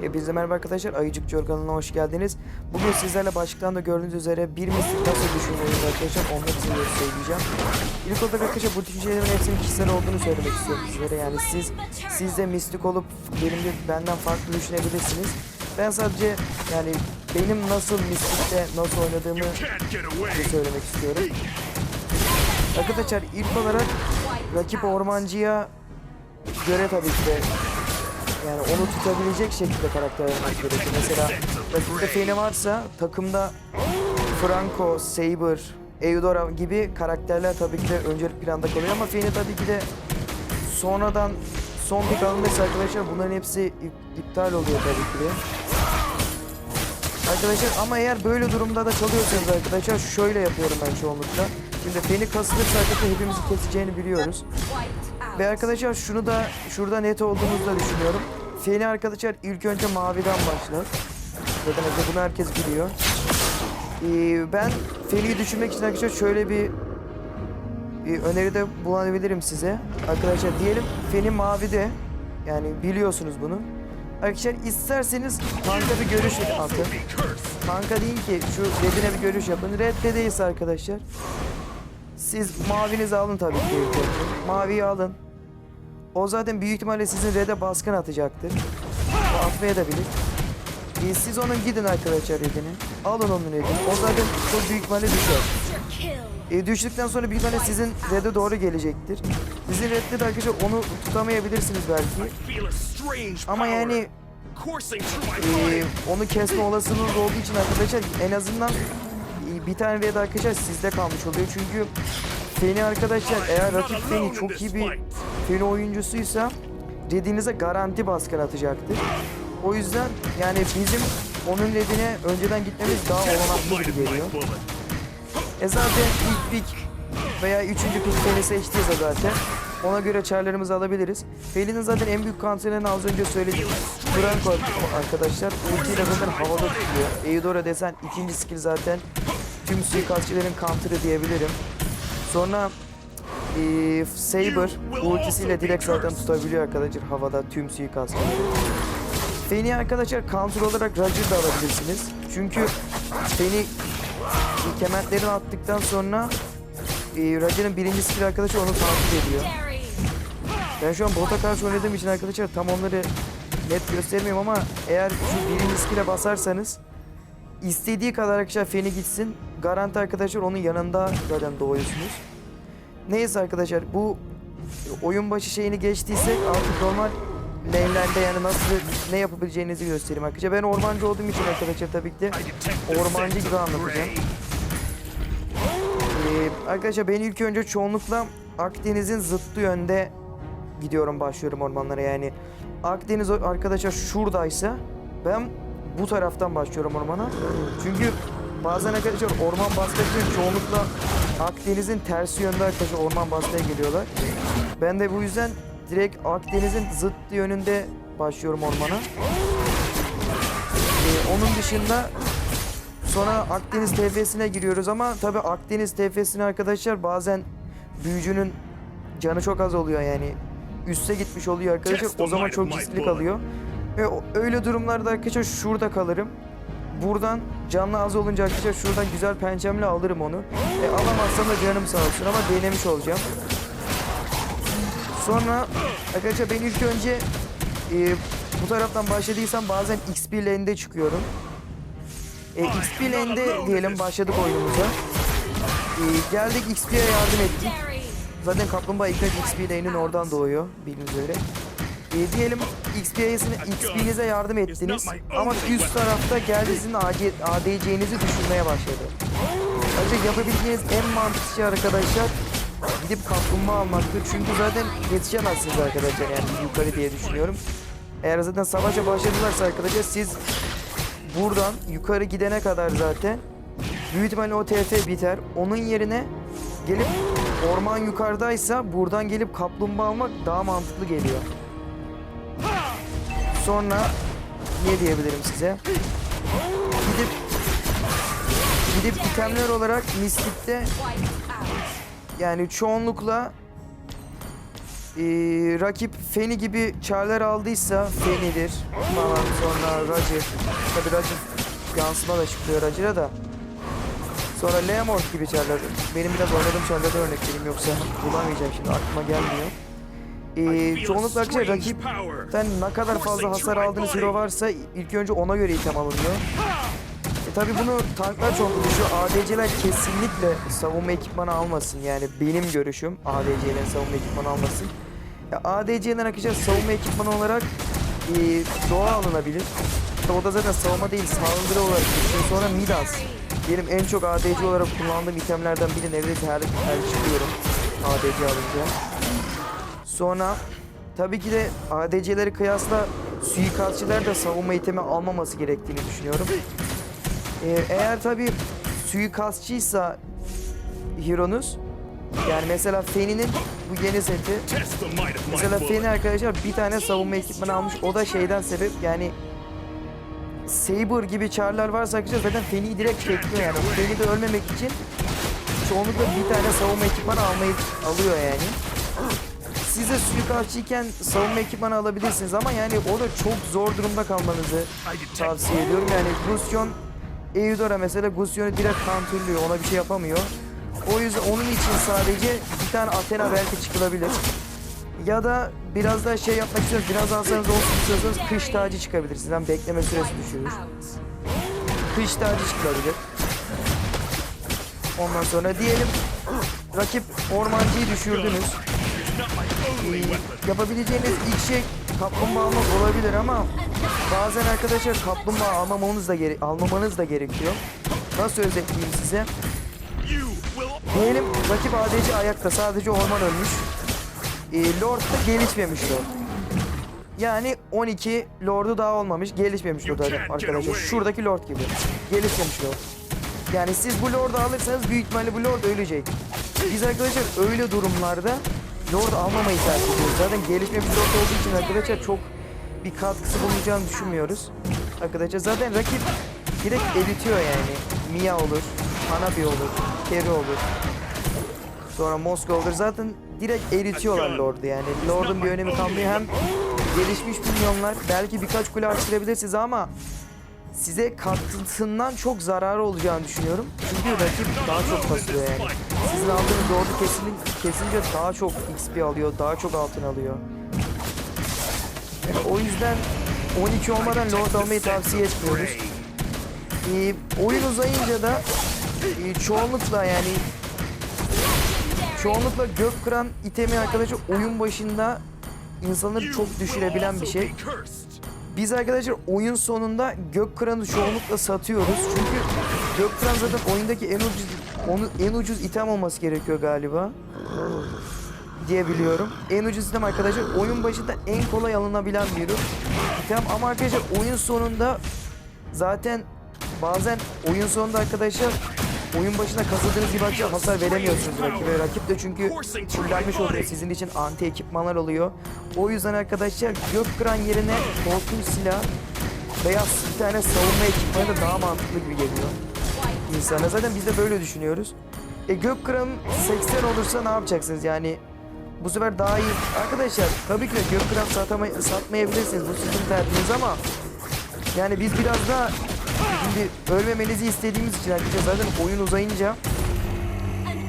Hepinize merhaba arkadaşlar. Ayıcık Cor kanalına hoş geldiniz. Bugün sizlerle başlıktan da gördüğünüz üzere bir mistik nasıl düşünüyoruz arkadaşlar. Onları size söyleyeceğim. İlk olarak arkadaşlar bu düşüncelerin hepsinin kişisel olduğunu söylemek istiyorum sizlere. Yani siz siz de mistik olup benim de benden farklı düşünebilirsiniz. Ben sadece yani benim nasıl mistikte nasıl oynadığımı söylemek istiyorum. Arkadaşlar ilk olarak rakip ormancıya göre tabii ki de yani onu tutabilecek şekilde karakter oynamak gerekiyor. Mesela rakipte Fene varsa takımda Franco, Saber, Eudora gibi karakterler tabii ki de öncelik planda kalıyor ama Fene tabii ki de sonradan son pick alınırsa arkadaşlar bunların hepsi ip- iptal oluyor tabii ki de. Arkadaşlar ama eğer böyle durumda da kalıyorsanız arkadaşlar şöyle yapıyorum ben çoğunlukla. Şimdi Feni kasılırsa arkadaşlar hepimizi keseceğini biliyoruz. Ve arkadaşlar şunu da şurada net olduğumuzu da düşünüyorum. Feni arkadaşlar ilk önce maviden başlar. Zaten bunu herkes biliyor. Ee, ben Feni'yi düşünmek için arkadaşlar şöyle bir, bir öneride bulunabilirim size. Arkadaşlar diyelim Feni mavide. Yani biliyorsunuz bunu. Arkadaşlar isterseniz kanka bir görüş atın. Kanka değil ki şu redine bir görüş yapın. Redde değilse arkadaşlar. Siz mavinizi alın tabii ki. Maviyi alın. O zaten büyük ihtimalle sizin red'e baskın atacaktır. Atmaya da bilir. Ee, siz onun gidin arkadaşlar redini. Alın onun redini. O zaten çok büyük ihtimalle düşer. E, düştükten sonra büyük ihtimalle sizin red'e doğru gelecektir. Sizin red'de de arkadaşlar onu tutamayabilirsiniz belki. Ama yani e, onu kesme olasılığınız olduğu için arkadaşlar en azından e, bir tane red arkadaşlar sizde kalmış oluyor. Çünkü Feni arkadaşlar eğer rakip Feni çok iyi bir Feni oyuncusuysa redinize garanti baskın atacaktır. O yüzden yani bizim onun redine önceden gitmemiz daha olanaklı gibi geliyor. E zaten ilk pick veya üçüncü pick Feli seçtiyse zaten ona göre çarlarımızı alabiliriz. Feli'nin zaten en büyük kanserini az önce söyledik. Franco arkadaşlar ultiyle zaten havada tutuyor. Eudora desen ikinci skill zaten tüm suikastçilerin counter'ı diyebilirim. Sonra eee Saber ultisiyle direkt zaten tutabiliyor arkadaşlar havada tüm suikastçileri. Feni arkadaşlar counter olarak Roger da alabilirsiniz. Çünkü Feni kementlerini attıktan sonra e, Roger'ın birinci skill arkadaşı onu takip ediyor. Ben şu an bota karşı oynadığım için arkadaşlar tam onları net göstermiyorum ama eğer şu birinci skill'e basarsanız istediği kadar arkadaşlar Feni gitsin. Garanti arkadaşlar onun yanında zaten doğuyorsunuz. Neyse arkadaşlar bu oyun başı şeyini geçtiysek artık normal lane'lerde yani nasıl ne yapabileceğinizi göstereyim arkadaşlar. Ben ormancı olduğum için arkadaşlar tabii ki ormancı gibi anlatacağım. Ee, arkadaşlar ben ilk önce çoğunlukla Akdeniz'in zıttı yönde gidiyorum başlıyorum ormanlara yani Akdeniz arkadaşlar şuradaysa ben bu taraftan başlıyorum ormana çünkü bazen arkadaşlar orman baskı için çoğunlukla Akdeniz'in tersi yönde arkadaşlar orman baskıya geliyorlar ben de bu yüzden direkt Akdeniz'in zıttı yönünde başlıyorum ormana Ee, onun dışında Sonra Akdeniz TF'sine giriyoruz ama tabi Akdeniz TF'sine arkadaşlar bazen büyücünün canı çok az oluyor yani. Üste gitmiş oluyor arkadaşlar. O zaman çok riskli kalıyor. Ve öyle durumlarda arkadaşlar şurada kalırım. Buradan canlı az olunca arkadaşlar şuradan güzel pençemle alırım onu. E, alamazsam da canım sağ olsun ama denemiş olacağım. Sonra arkadaşlar ben ilk önce e, bu taraftan başladıysam bazen XP lane'de çıkıyorum. E, XP lane'de diyelim başladık oyunumuza. E, geldik XP'ye yardım ettik. Zaten kaplumbağa ilk XP lane'in oradan doğuyor bildiğiniz üzere. E, diyelim XP'sine, XP'nize yardım ettiniz ama üst tarafta geldi sizin AD, ADC'nizi düşürmeye başladı. Ayrıca yapabileceğiniz en mantıklı şey arkadaşlar gidip kaplumbağa almaktır. Çünkü zaten yetişemezsiniz arkadaşlar yani yukarı diye düşünüyorum. Eğer zaten savaşa başladılarsa arkadaşlar siz buradan yukarı gidene kadar zaten büyük ihtimalle o TF biter. Onun yerine gelip orman yukarıdaysa buradan gelip kaplumbağa almak daha mantıklı geliyor. Sonra ne diyebilirim size? Gidip gidip itemler olarak mistikte yani çoğunlukla rakip Feni gibi çarlar aldıysa Feni'dir falan sonra Roger. Tabi Roger yansıma da çıkıyor Roger'a da. Sonra Leamort gibi çarlar. Benim biraz oynadığım çarlarda örnek vereyim yoksa bulamayacağım şimdi aklıma gelmiyor. A çoğunlukla arkadaşlar strange rakip power. sen ne kadar fazla hasar aldığınız hero varsa ilk önce ona göre item alınıyor. E tabi bunu tanklar çok düşüyor. ADC'ler kesinlikle savunma ekipmanı almasın. Yani benim görüşüm ADC'lerin savunma ekipmanı almasın. Ya ADC'ler arkadaşlar savunma ekipmanı olarak e, doğa alınabilir. İşte o da zaten savunma değil saldırı olarak geçiyor. Sonra Midas. Benim en çok ADC olarak kullandığım itemlerden biri neredeyse her, her çıkıyorum ADC alınca. Sonra tabii ki de ADC'leri kıyasla suikastçiler de savunma itemi almaması gerektiğini düşünüyorum. Ee, eğer tabii suikastçıysa Hero'nuz yani mesela Feni'nin bu yeni seti Mesela. Feni arkadaşlar bir tane savunma ekipmanı almış. O da şeyden sebep yani Saber gibi çarlar varsa arkadaşlar zaten Feni'yi direkt bekliyor yani. Feni de ölmemek için çoğunlukla bir tane savunma ekipmanı almayı alıyor yani. Siz de suikastçıyken savunma ekipmanı alabilirsiniz ama yani o da çok zor durumda kalmanızı tavsiye ediyorum. Yani Gusion Eudora mesela Gusion'u direkt counterlıyor. Ona bir şey yapamıyor. O yüzden onun için sadece bir tane Athena belki çıkılabilir. Ya da biraz daha şey yapmak istiyorsanız, biraz hasarınız olsun istiyorsanız kış tacı çıkabilir. Sizden bekleme süresi düşürür. Kış tacı çıkabilir. Ondan sonra diyelim rakip ormancıyı düşürdünüz. Yapabileceğiniz ilk şey kaplumbağa almak olabilir ama bazen arkadaşlar kaplumbağa almamanız da gere- almamanız da gerekiyor. Nasıl özetleyeyim size? Diyelim rakip ADC ayakta sadece orman ölmüş. Ee, Lord da gelişmemiş Lord. Yani 12 Lord'u daha olmamış, gelişmemiş Lord arkadaşlar. Şuradaki Lord gibi. Gelişmemiş Lord. Yani siz bu Lord'u alırsanız büyük ihtimalle bu Lord ölecek. Biz arkadaşlar öyle durumlarda Lord almamayı tercih ediyoruz. Zaten gelişmemiş Lord olduğu için arkadaşlar çok bir katkısı bulunacağını düşünmüyoruz. Arkadaşlar zaten rakip direkt eritiyor yani. Mia olur, Hanabi olur, Keri olur. Sonra Moskova olur. Zaten direkt eritiyorlar Lord'u yani. Lord'un bir önemi kalmıyor. Hem gelişmiş milyonlar belki birkaç kule arttırabilirsiniz ama size katkısından çok zararı olacağını düşünüyorum. Çünkü rakip daha çok basıyor yani. Sizin aldığınız Lord'u kesin, kesince daha çok XP alıyor, daha çok altın alıyor. Yani o yüzden 12 olmadan Lord almayı tavsiye etmiyoruz. Ee, oyun uzayınca da e, çoğunlukla yani çoğunlukla gök kıran itemi arkadaşlar oyun başında insanları çok düşürebilen bir şey. Biz arkadaşlar oyun sonunda gök kıranı çoğunlukla satıyoruz. Çünkü gök kıran zaten oyundaki en ucuz onu en ucuz item olması gerekiyor galiba. diye biliyorum. En ucuz item arkadaşlar oyun başında en kolay alınabilen bir item ama arkadaşlar oyun sonunda zaten bazen oyun sonunda arkadaşlar oyun başında kasıldığınız gibi arkadaşlar hasar veremiyorsunuz rakibe. Rakip de çünkü fullenmiş oluyor. Sizin için anti ekipmanlar oluyor. O yüzden arkadaşlar gök kıran yerine korkunç silah veya bir tane savunma ekipmanı daha mantıklı gibi geliyor insana. Zaten biz de böyle düşünüyoruz. E gök kıran 80 olursa ne yapacaksınız yani? Bu sefer daha iyi. Arkadaşlar tabii ki de gök kıran satama- satmayabilirsiniz. Bu sizin derdiniz ama yani biz biraz daha şimdi ölmemenizi istediğimiz için arkadaşlar zaten oyun uzayınca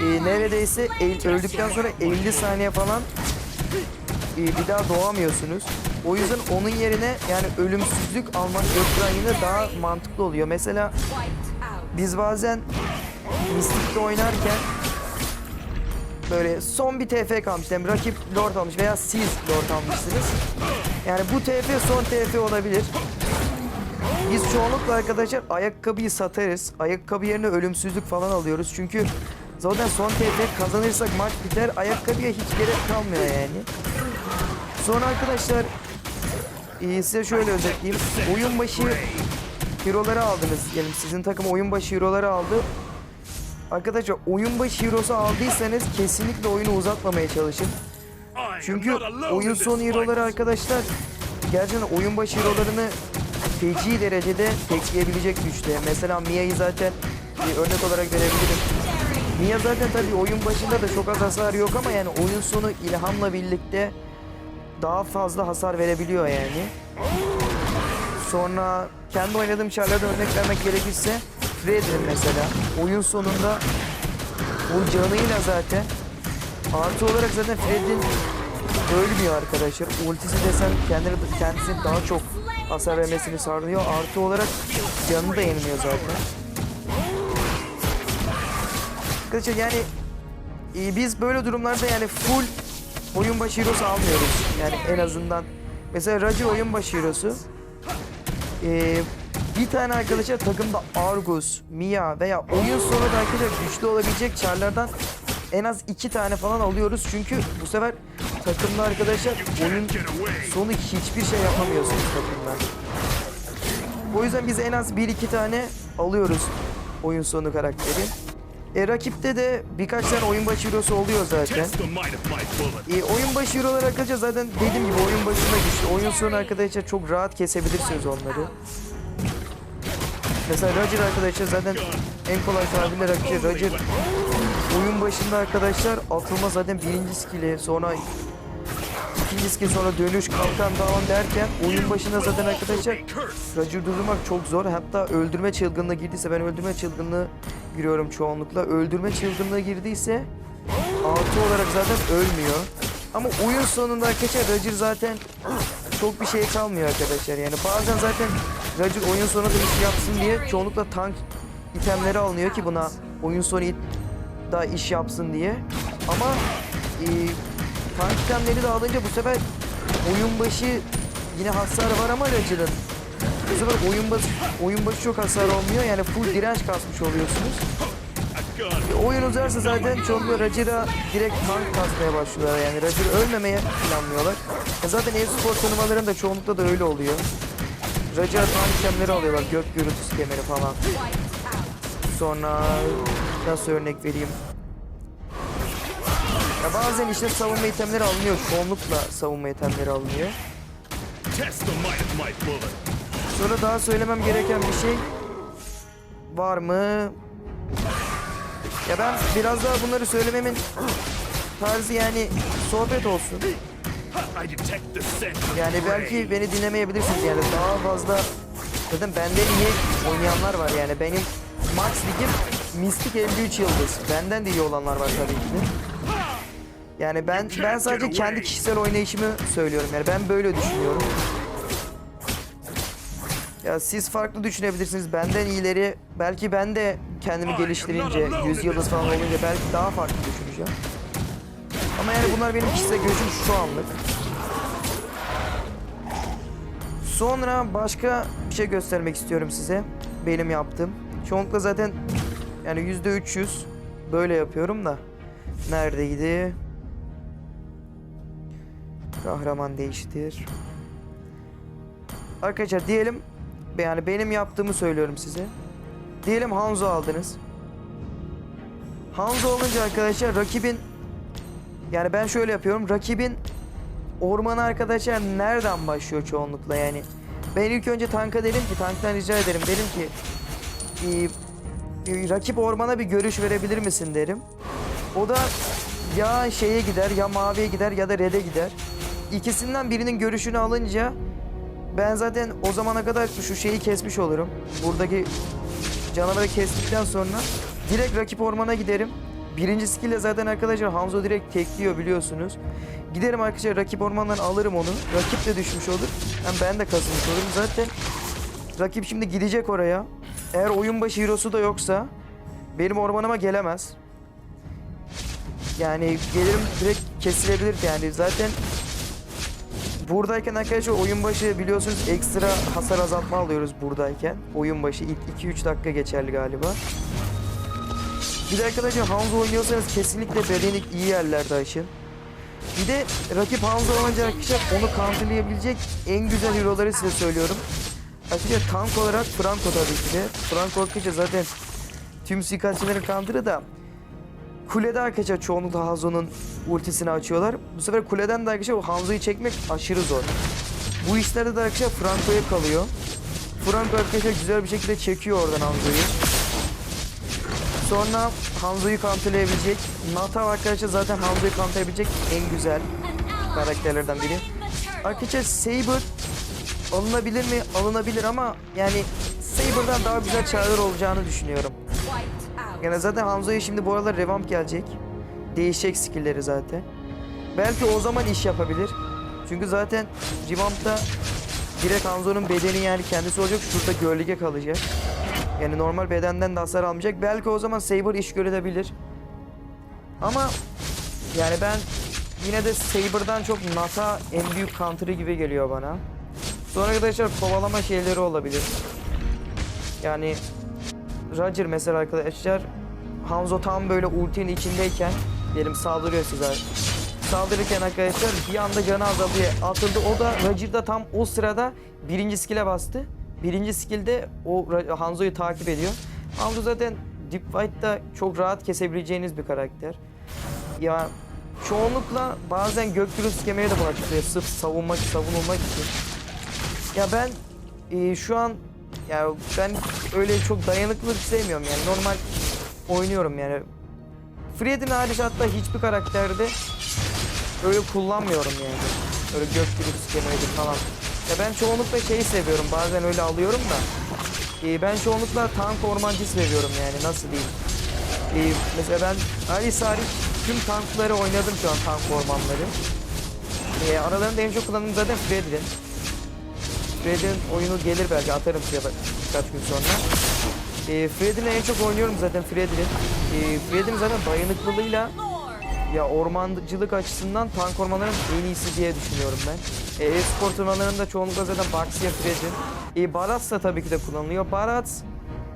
e, neredeyse el- öldükten sonra 50 saniye falan e, bir daha doğamıyorsunuz. O yüzden onun yerine yani ölümsüzlük almak yine daha mantıklı oluyor. Mesela biz bazen Mystic'te oynarken böyle son bir TF kalmış. Yani rakip Lord almış veya siz Lord almışsınız. Yani bu TF son TF olabilir. Biz çoğunlukla arkadaşlar ayakkabıyı satarız. Ayakkabı yerine ölümsüzlük falan alıyoruz. Çünkü zaten son TF kazanırsak maç biter. Ayakkabıya hiç gerek kalmıyor yani. Sonra arkadaşlar e, size şöyle özetleyeyim. Oyun başı hero'ları aldınız. Yani sizin takım oyun başı hero'ları aldı. Arkadaşlar oyun başı hero'su aldıysanız kesinlikle oyunu uzatmamaya çalışın. Çünkü oyun sonu hero'ları arkadaşlar gerçekten oyun başı hero'larını feci derecede tekleyebilecek güçte. Mesela Mia'yı zaten bir örnek olarak verebilirim. Mia zaten tabii oyun başında da çok az hasar yok ama yani oyun sonu ilhamla birlikte daha fazla hasar verebiliyor yani. Sonra kendi oynadığım çarlardan örnek vermek gerekirse Fred'in mesela oyun sonunda o canıyla zaten artı olarak zaten Fred'in ölmüyor arkadaşlar. Ultisi desen kendini, kendisini daha çok hasar vermesini sağlıyor. Artı olarak canı da yeniliyor zaten. Arkadaşlar yani e, biz böyle durumlarda yani full oyun başı hero'su almıyoruz. Yani en azından mesela Roger oyun başı hero'su e, bir tane arkadaşa takımda Argus, Mia veya oyun sonu da arkadaşlar güçlü olabilecek çarlardan en az iki tane falan alıyoruz. Çünkü bu sefer takımda arkadaşlar oyun sonu hiçbir şey yapamıyorsunuz takımda. O yüzden biz en az bir iki tane alıyoruz oyun sonu karakteri. E, rakipte de birkaç tane oyun başı hero'su oluyor zaten. E, oyun başı hero'lar arkadaşlar zaten dediğim gibi oyun başında güçlü. Oyun sonu arkadaşlar çok rahat kesebilirsiniz onları. Mesela Roger arkadaşlar zaten en kolay tabirle rakip Roger oyun başında arkadaşlar atılma zaten birinci skill'i sonra ikinci skill sonra dönüş kalkan devam derken oyun başında zaten arkadaşlar Roger durdurmak çok zor. Hatta öldürme çılgınlığı girdiyse ben öldürme çılgınlığı giriyorum çoğunlukla. Öldürme çılgınlığı girdiyse artı olarak zaten ölmüyor. Ama oyun sonunda arkadaşlar Roger zaten çok bir şey kalmıyor arkadaşlar. Yani bazen zaten Roger oyun sonunda iş yapsın diye çoğunlukla tank itemleri alınıyor ki buna oyun sonu da iş yapsın diye. Ama e, tank itemleri de alınca bu sefer oyun başı yine hasar var ama Roger'ın. Bu sefer oyun başı, oyun başı çok hasar olmuyor. Yani full direnç kasmış oluyorsunuz. Gun. Oyun uzarsa zaten çoğunlukla Roger'a direkt tank kasmaya başlıyorlar. Yani Roger ölmemeye planlıyorlar. E zaten e-spor turnuvalarında çoğunlukla da öyle oluyor. Roger'a tank itemleri alıyorlar. Gök gürültüsü kemeri falan. Sonra nasıl örnek vereyim? Ya bazen işte savunma itemleri alınıyor. Çoğunlukla savunma itemleri alınıyor. Sonra daha söylemem gereken bir şey var mı? Ya ben biraz daha bunları söylememin tarzı yani sohbet olsun. Yani belki beni dinlemeyebilirsiniz yani daha fazla zaten benden iyi oynayanlar var yani benim max ligim Mystic 53 yıldız. Benden de iyi olanlar var tabii ki de. Yani ben ben sadece kendi kişisel oynayışımı söylüyorum yani ben böyle düşünüyorum. Ya siz farklı düşünebilirsiniz. Benden iyileri belki ben de kendimi geliştirince 100 yıldız falan olunca belki daha farklı düşüneceğim. Ama yani bunlar benim kişisel görüşüm şu anlık. Sonra başka bir şey göstermek istiyorum size. Benim yaptığım. Çoğunlukla zaten yani yüzde 300 böyle yapıyorum da. Neredeydi? Kahraman değiştir. Arkadaşlar diyelim yani benim yaptığımı söylüyorum size. Diyelim Hanzo aldınız. Hanzo olunca arkadaşlar rakibin yani ben şöyle yapıyorum. Rakibin ormanı arkadaşlar nereden başlıyor çoğunlukla yani. Ben ilk önce tanka derim ki tanktan rica ederim derim ki "Ee, e, rakip ormana bir görüş verebilir misin derim. O da ya şeye gider ya maviye gider ya da red'e gider. İkisinden birinin görüşünü alınca ben zaten o zamana kadar şu şeyi kesmiş olurum. Buradaki canavarı kestikten sonra direkt rakip ormana giderim. Birinci skill zaten arkadaşlar Hanzo direkt tekliyor biliyorsunuz. Giderim arkadaşlar rakip ormandan alırım onu. Rakip de düşmüş olur. Hem ben de kasılmış olurum. Zaten rakip şimdi gidecek oraya. Eğer oyun başı hero'su da yoksa benim ormanıma gelemez. Yani gelirim direkt kesilebilir yani zaten Buradayken arkadaşlar oyun başı biliyorsunuz ekstra hasar azaltma alıyoruz buradayken. Oyun başı ilk 2-3 dakika geçerli galiba. Bir de arkadaşlar Hanzo oynuyorsanız kesinlikle bedeni iyi yerlerde aşın. Bir de rakip Hanzo olunca arkadaşlar onu counterlayabilecek en güzel hero'ları size söylüyorum. Arkadaşlar tank olarak Franco tabii ki de. Franco arkadaşlar zaten tüm suikastçilerin counter'ı da Kulede arkadaşlar çoğunlukla Hanzo'nun ultisini açıyorlar. Bu sefer kuleden de arkadaşlar Hanzo'yu çekmek aşırı zor. Bu işlerde de arkadaşlar Franco'ya kalıyor. Franco arkadaşlar güzel bir şekilde çekiyor oradan Hanzo'yu. Sonra Hanzo'yu counterlayabilecek. Nata arkadaşlar zaten Hanzo'yu counterlayabilecek en güzel karakterlerden biri. Arkadaşlar Saber alınabilir mi? Alınabilir ama yani Saber'dan daha güzel çağrılar olacağını düşünüyorum. Yani zaten Hanzo'ya şimdi bu aralar revamp gelecek. Değişecek skill'leri zaten. Belki o zaman iş yapabilir. Çünkü zaten revamp'ta direkt Hanzo'nun bedeni yani kendisi olacak. Şurada gölge kalacak. Yani normal bedenden de hasar almayacak. Belki o zaman Saber iş görebilir. Ama yani ben yine de Saber'dan çok Nata en büyük counter'ı gibi geliyor bana. Sonra arkadaşlar kovalama şeyleri olabilir. Yani Roger mesela arkadaşlar Hanzo tam böyle ultinin içindeyken diyelim saldırıyor size. Saldırırken arkadaşlar bir anda canı azalıyor. Atıldı. O da Roger da tam o sırada birinci skill'e bastı. Birinci skill'de o Hanzo'yu takip ediyor. Hanzo zaten Deep Fight'ta çok rahat kesebileceğiniz bir karakter. Ya çoğunlukla bazen Göktürk kemeri de buna çıkıyor. Sırf savunmak, savunulmak için. Ya ben e, şu an ya ben öyle çok dayanıklılık sevmiyorum yani normal oynuyorum yani. Fred'in hariç hatta hiçbir karakterde öyle kullanmıyorum yani. Öyle gök gürültüsü kemeridir falan. Ya ben çoğunlukla şeyi seviyorum bazen öyle alıyorum da. e, ben çoğunlukla tank ormancı seviyorum yani nasıl diyeyim. E, mesela ben Alice hariç tüm tankları oynadım şu an tank ormanları. E, aralarında en çok kullandığım zaten Fred'in. Fred'in oyunu gelir belki atarım size birkaç gün sonra. E, Fred'in en çok oynuyorum zaten Fred'in. E, Fred'in zaten dayanıklılığıyla ya ormancılık açısından tank ormanların en iyisi diye düşünüyorum ben. E, e-spor çoğunlukla zaten Baxia Fred'in. E, Barats da tabii ki de kullanılıyor. Barats,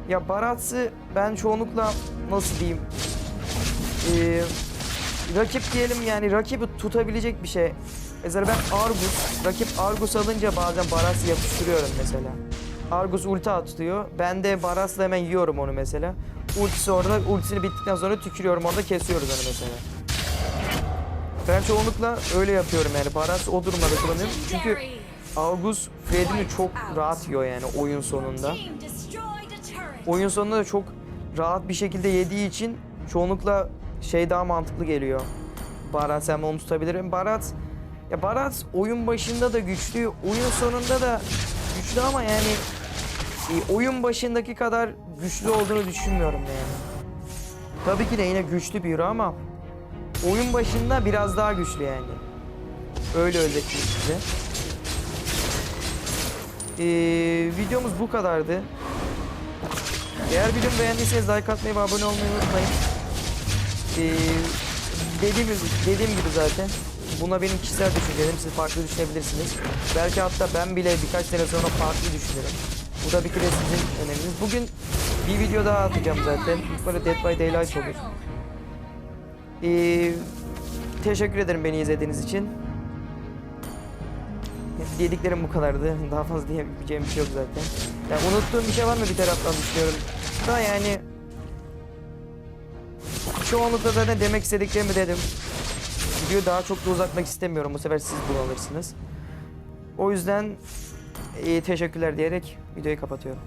ya Barats'ı ben çoğunlukla nasıl diyeyim e, rakip diyelim yani rakibi tutabilecek bir şey. Mesela ben Argus, rakip Argus alınca bazen Baras'ı yapıştırıyorum mesela. Argus ulti atıyor. Ben de Baras'la hemen yiyorum onu mesela. Ultisi orada, ultisini bittikten sonra tükürüyorum orada kesiyoruz onu mesela. Ben çoğunlukla öyle yapıyorum yani. Baras o durumlarda kullanıyorum. Çünkü Argus Fred'ini çok rahat yiyor yani oyun sonunda. Oyun sonunda da çok rahat bir şekilde yediği için çoğunlukla şey daha mantıklı geliyor. Barat hem onu tutabilirim. Barat ya Barat oyun başında da güçlü, oyun sonunda da güçlü ama yani e, oyun başındaki kadar güçlü olduğunu düşünmüyorum yani. Tabii ki de yine güçlü bir hero ama oyun başında biraz daha güçlü yani. Öyle özetleyeyim size. Ee, videomuz bu kadardı. Eğer videomu beğendiyseniz like atmayı ve abone olmayı unutmayın. Ee, dediğim, dediğim gibi zaten buna benim kişisel düşüncelerim. Siz farklı düşünebilirsiniz. Belki hatta ben bile birkaç sene sonra farklı düşünürüm. Bu tabii ki de sizin öneminiz. Bugün bir video daha atacağım zaten. Böyle Dead by Daylight olur. Ee, teşekkür ederim beni izlediğiniz için. Dediklerim bu kadardı. Daha fazla diyebileceğim bir şey yok zaten. Yani unuttuğum bir şey var mı bir taraftan düşünüyorum. Da yani çoğunlukla zaten demek istediklerimi dedim. Videoyu daha çok da uzatmak istemiyorum. Bu sefer siz bunu alırsınız. O yüzden e, teşekkürler diyerek videoyu kapatıyorum.